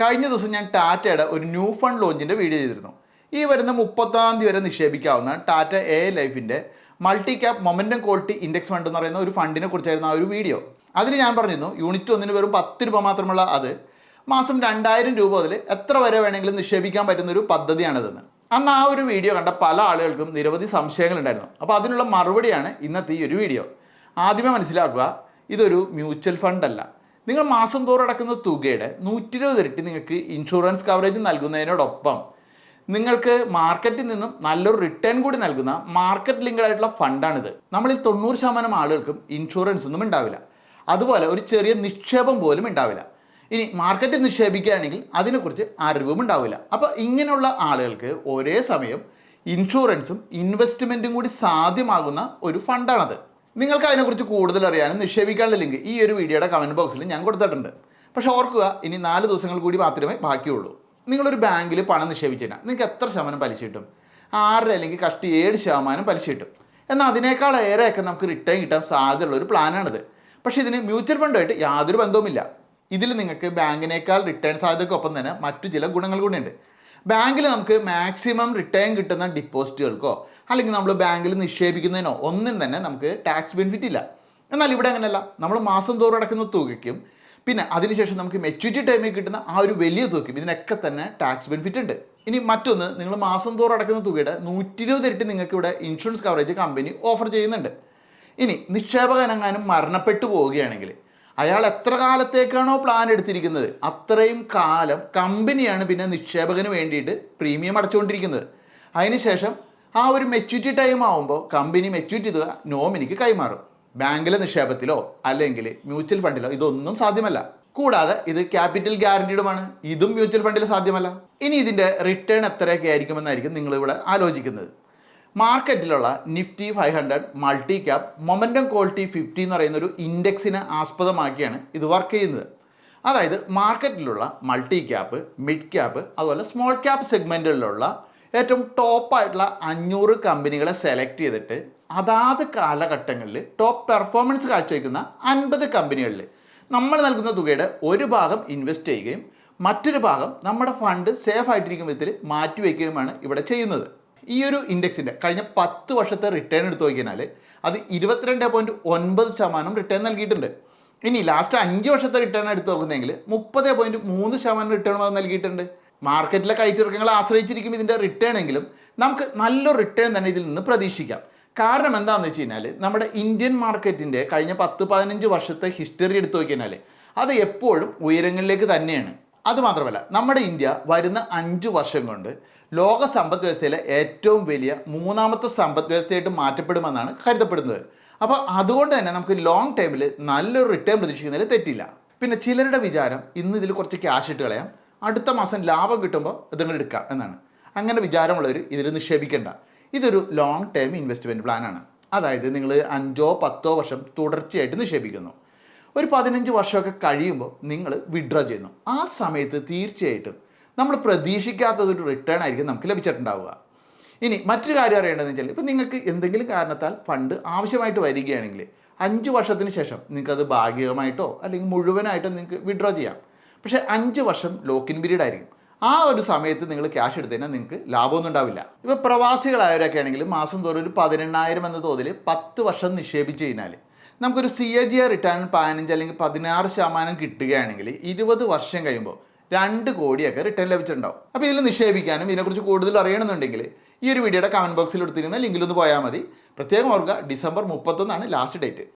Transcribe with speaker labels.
Speaker 1: കഴിഞ്ഞ ദിവസം ഞാൻ ടാറ്റയുടെ ഒരു ന്യൂ ഫണ്ട് ലോഞ്ചിന്റെ വീഡിയോ ചെയ്തിരുന്നു. ഈ വരുന്ന മുപ്പത്താം തീയതി വരെ നിക്ഷേപിക്കാവുന്ന ടാറ്റ എ ലൈഫിന്റെ multi cap momentum quality index fund എന്ന് പറയുന്ന ഒരു ഫണ്ടിനെ കുറിച്ചായിരുന്നു ആ ഒരു വീഡിയോ. അതിൽ ഞാൻ പറഞ്ഞിരുന്നു യൂണിറ്റ് ഒന്നിന് വെറും പത്ത് രൂപ മാത്രമുള്ള അത് മാസം രണ്ടായിരം രൂപ മുതൽ എത്ര വരെ വേണമെങ്കിലും നിക്ഷേപിക്കാൻ പറ്റുന്ന ഒരു പദ്ധതിയാണിതെന്ന്. അന്ന് ആ ഒരു വീഡിയോ കണ്ട പല ആളുകൾക്കും നിരവധി സംശയങ്ങളുണ്ടായിരുന്നു. അപ്പോൾ അതിനുള്ള മറുപടിയാണ് ഇന്നത്തെ ഈ ഒരു വീഡിയോ. ആദ്യമേ മനസ്സിലാക്കുക ഇതൊരു മ്യൂച്വൽ ഫണ്ട് അല്ല നിങ്ങൾ മാസം തോറും അടക്കുന്ന തുകയുടെ നൂറ്റി ഇരുപത് ഇരട്ടി നിങ്ങൾക്ക് ഇൻഷുറൻസ് കവറേജ് നൽകുന്നതിനോടൊപ്പം നിങ്ങൾക്ക് മാർക്കറ്റിൽ നിന്നും നല്ലൊരു റിട്ടേൺ കൂടി നൽകുന്ന മാർക്കറ്റ് ലിങ്ക്ഡ് ആയിട്ടുള്ള ഫണ്ടാണിത് നമ്മളിൽ തൊണ്ണൂറ് ശതമാനം ആളുകൾക്കും ഇൻഷുറൻസ് ഒന്നും ഉണ്ടാവില്ല. അതുപോലെ ഒരു ചെറിയ നിക്ഷേപം പോലും ഉണ്ടാവില്ല. ഇനി മാർക്കറ്റിൽ നിക്ഷേപിക്കുകയാണെങ്കിൽ അതിനെക്കുറിച്ച് അറിവും ഉണ്ടാവില്ല. അപ്പോൾ ഇങ്ങനെയുള്ള ആളുകൾക്ക് ഒരേ സമയം ഇൻഷുറൻസും ഇൻവെസ്റ്റ്മെന്റും കൂടി സാധ്യമാകുന്ന ഒരു ഫണ്ടാണത് നിങ്ങൾക്ക് അതിനെക്കുറിച്ച് കൂടുതൽ അറിയാനും നിക്ഷേപിക്കാനുള്ള ലിങ്ക് ഈ ഒരു വീഡിയോയുടെ കമന്റ് ബോക്സിൽ ഞാൻ കൊടുത്തിട്ടുണ്ട്. പക്ഷേ ഓർക്കുക ഇനി നാല് ദിവസങ്ങൾ കൂടി മാത്രമേ ബാക്കിയുള്ളൂ. നിങ്ങളൊരു ബാങ്കിൽ പണം നിക്ഷേപിച്ചാൽ നിങ്ങൾക്ക് എത്ര ശതമാനം പലിശ കിട്ടും? ആറര അല്ലെങ്കിൽ കഷ്ടി ഏഴ് ശതമാനം പലിശ കിട്ടും. എന്നാൽ അതിനേക്കാൾ ഏറെയൊക്കെ നമുക്ക് റിട്ടേൺ കിട്ടാൻ സാധ്യതയുള്ള ഒരു പ്ലാനാണിത് പക്ഷേ ഇതിന് മ്യൂച്വൽ ഫണ്ടുമായിട്ട് യാതൊരു ബന്ധവുമില്ല. ഇതിൽ നിങ്ങൾക്ക് ബാങ്കിനേക്കാൾ റിട്ടേൺ സാധ്യതയ്ക്കൊപ്പം തന്നെ മറ്റു ചില ഗുണങ്ങൾ കൂടിയുണ്ട്. ബാങ്കിൽ നമുക്ക് മാക്സിമം റിട്ടേൺ കിട്ടുന്ന ഡിപ്പോസിറ്റുകൾക്കോ അല്ലെങ്കിൽ നമ്മൾ ബാങ്കിൽ നിക്ഷേപിക്കുന്നതിനോ ഒന്നും തന്നെ നമുക്ക് ടാക്സ് ബെനിഫിറ്റ് ഇല്ല. എന്നാൽ ഇവിടെ അങ്ങനെയല്ല. നമ്മൾ മാസം തോറും അടക്കുന്ന തുകയ്ക്കും പിന്നെ അതിനുശേഷം നമുക്ക് മെച്യൂരിറ്റി ടൈമിൽ കിട്ടുന്ന ആ ഒരു വലിയ തുകയ്ക്കും ഇതിനൊക്കെ തന്നെ ടാക്സ് ബെനിഫിറ്റ് ഉണ്ട്. ഇനി മറ്റൊന്ന് നിങ്ങൾ മാസം തോറും അടക്കുന്ന തുകയുടെ നൂറ്റി ഇരുപത് ഇരട്ടി നിങ്ങൾക്ക് ഇവിടെ ഇൻഷുറൻസ് കവറേജ് കമ്പനി ഓഫർ ചെയ്യുന്നുണ്ട്. ഇനി നിക്ഷേപകനെങ്ങാനും മരണപ്പെട്ടു പോവുകയാണെങ്കിൽ അയാൾ എത്ര കാലത്തേക്കാണോ പ്ലാൻ എടുത്തിരിക്കുന്നത്? അത്രയും കാലം കമ്പനിയാണ് പിന്നെ നിക്ഷേപകന് വേണ്ടിയിട്ട് പ്രീമിയം അടച്ചുകൊണ്ടിരിക്കുന്നത്. അതിനുശേഷം ആ ഒരു മെച്യൂരിറ്റി ടൈം ആകുമ്പോൾ കമ്പനി മെച്യൂരിറ്റി തുക നോമിനിക്ക് കൈമാറും. ബാങ്കിലെ നിക്ഷേപത്തിലോ അല്ലെങ്കിൽ മ്യൂച്വൽ ഫണ്ടിലോ ഇതൊന്നും സാധ്യമല്ല. കൂടാതെ ഇത് ക്യാപിറ്റൽ ഗ്യാരണ്ടീഡുമാണ് ഇതും മ്യൂച്വൽ ഫണ്ടിൽ സാധ്യമല്ല. ഇനി ഇതിന്റെ റിട്ടേൺ എത്രയൊക്കെ ആയിരിക്കുമെന്നായിരിക്കും നിങ്ങളിവിടെ ആലോചിക്കുന്നത്. മാർക്കറ്റിലുള്ള Nifty five hundred multi cap momentum quality fifty എന്ന് പറയുന്ന ഒരു ഇൻഡെക്സിനെ ആസ്പദമാക്കിയാണ് ഇത് വർക്ക് ചെയ്യുന്നത്. അതായത് മാർക്കറ്റിലുള്ള മൾട്ടി ക്യാപ്പ് മിഡ് ക്യാപ്പ് അതുപോലെ സ്മോൾ ക്യാപ്പ് സെഗ്മെന്റുകളിലുള്ള ഏറ്റവും ടോപ്പായിട്ടുള്ള അഞ്ഞൂറ് കമ്പനികളെ സെലക്ട് ചെയ്തിട്ട് അതാത് കാലഘട്ടങ്ങളിൽ ടോപ്പ് പെർഫോമൻസ് കാഴ്ചവെക്കുന്ന അൻപത് കമ്പനികളിൽ നമ്മൾ നൽകുന്ന തുകയുടെ ഒരു ഭാഗം ഇൻവെസ്റ്റ് ചെയ്യുകയും മറ്റൊരു ഭാഗം നമ്മുടെ ഫണ്ട് സേഫ് ആയിട്ടിരിക്കും വിധത്തിൽ മാറ്റിവെക്കുകയുമാണ് ഇവിടെ ചെയ്യുന്നത്. ഈ ഒരു ഇൻഡെക്സിന്റെ കഴിഞ്ഞ പത്ത് വർഷത്തെ റിട്ടേൺ എടുത്തു നോക്കിയാൽ അത് ഇരുപത്തിരണ്ട് പോയിന്റ് ഒൻപത് ശതമാനം റിട്ടേൺ നൽകിയിട്ടുണ്ട്. ഇനി ലാസ്റ്റ് അഞ്ച് വർഷത്തെ റിട്ടേൺ എടുത്ത് നോക്കുന്നെങ്കിൽ മുപ്പത് പോയിന്റ് മൂന്ന് ശതമാനം റിട്ടേൺ അത് നൽകിയിട്ടുണ്ട്. മാർക്കറ്റിലെ കയറ്റിറക്കങ്ങളെ ആശ്രയിച്ചിരിക്കും ഇതിന്റെ റിട്ടേൺ എങ്കിലും നമുക്ക് നല്ലൊരു റിട്ടേൺ തന്നെ ഇതിൽ നിന്ന് പ്രതീക്ഷിക്കാം. കാരണം എന്താണെന്ന് വെച്ച് കഴിഞ്ഞാൽ നമ്മുടെ ഇന്ത്യൻ മാർക്കറ്റിന്റെ കഴിഞ്ഞ പത്ത് പതിനഞ്ച് വർഷത്തെ ഹിസ്റ്ററി എടുത്തു നോക്കിയാൽ അത് എപ്പോഴും ഉയരങ്ങളിലേക്ക് തന്നെയാണ്. അതുമാത്രമല്ല നമ്മുടെ ഇന്ത്യ വരുന്ന അഞ്ച് വർഷം കൊണ്ട് ലോക സമ്പദ് വ്യവസ്ഥയിലെ ഏറ്റവും വലിയ മൂന്നാമത്തെ സമ്പദ് വ്യവസ്ഥയായിട്ട് മാറ്റപ്പെടുമെന്നാണ് കരുതപ്പെടുന്നത്. അപ്പോൾ അതുകൊണ്ട് തന്നെ നമുക്ക് ലോങ് ടൈമിൽ നല്ലൊരു റിട്ടേൺ പ്രതീക്ഷിക്കുന്നതിൽ തെറ്റില്ല. പിന്നെ ചിലരുടെ വിചാരം ഇന്ന് ഇതിൽ കുറച്ച് ക്യാഷ് ഇട്ട് കളയാം അടുത്ത മാസം ലാഭം കിട്ടുമ്പോൾ ഇതങ്ങൾ എടുക്കാം എന്നാണ്. അങ്ങനെ വിചാരമുള്ളവർ ഇതിൽ നിക്ഷേപിക്കേണ്ട. ഇതൊരു ലോങ് ടേം ഇൻവെസ്റ്റ്മെന്റ് പ്ലാനാണ് അതായത് നിങ്ങൾ അഞ്ചോ പത്തോ വർഷം തുടർച്ചയായിട്ട് നിക്ഷേപിക്കുന്നു. ഒരു പതിനഞ്ച് വർഷമൊക്കെ കഴിയുമ്പോൾ നിങ്ങൾ വിഡ്രോ ചെയ്യുന്നു. ആ സമയത്ത് തീർച്ചയായിട്ടും നമ്മൾ പ്രതീക്ഷിക്കാത്തതൊരു റിട്ടേൺ ആയിരിക്കും നമുക്ക് ലഭിച്ചിട്ടുണ്ടാവുക. ഇനി മറ്റൊരു കാര്യം അറിയേണ്ടതെന്ന് വെച്ചാൽ ഇപ്പോൾ നിങ്ങൾക്ക് എന്തെങ്കിലും കാരണത്താൽ ഫണ്ട് ആവശ്യമായിട്ട് വരികയാണെങ്കിൽ അഞ്ച് വർഷത്തിന് ശേഷം നിങ്ങൾക്കത് ഭാഗികമായിട്ടോ അല്ലെങ്കിൽ മുഴുവനായിട്ടോ നിങ്ങൾക്ക് വിഡ്രോ ചെയ്യാം. പക്ഷേ അഞ്ച് വർഷം ലോക്കിൻ പീരീഡ് ആയിരിക്കും. ആ ഒരു സമയത്ത് നിങ്ങൾ ക്യാഷ് എടുത്തു കഴിഞ്ഞാൽ നിങ്ങൾക്ക് ലാഭമൊന്നും ഉണ്ടാവില്ല. ഇപ്പോൾ പ്രവാസികളായവരൊക്കെ ആണെങ്കിൽ മാസം തോറും ഒരു പതിനെണ്ണായിരം എന്ന തോതിൽ പത്ത് വർഷം നിക്ഷേപിച്ച് കഴിഞ്ഞാൽ നമുക്കൊരു സി എ ജി റിട്ടേൺ പതിനഞ്ച് അല്ലെങ്കിൽ പതിനാറ് ശതമാനം കിട്ടുകയാണെങ്കിൽ ഇരുപത് വർഷം കഴിയുമ്പോൾ രണ്ട് കോടിയൊക്കെ റിട്ടേൺ ലഭിച്ചിട്ടുണ്ടാവും. അപ്പോൾ ഇതിൽ നിക്ഷേപിക്കാനും ഇതിനെക്കുറിച്ച് കൂടുതൽ അറിയണമെന്നുണ്ടെങ്കിൽ ഈ ഒരു വീഡിയോയുടെ കമന്റ് ബോക്സിൽ എടുത്തിരുന്ന ലിങ്കിലൊന്ന് പോയാൽ മതി. പ്രത്യേകം ഓർക്കുക ഡിസംബർ മുപ്പത്തൊന്നാണ് ലാസ്റ്റ് ഡേറ്റ്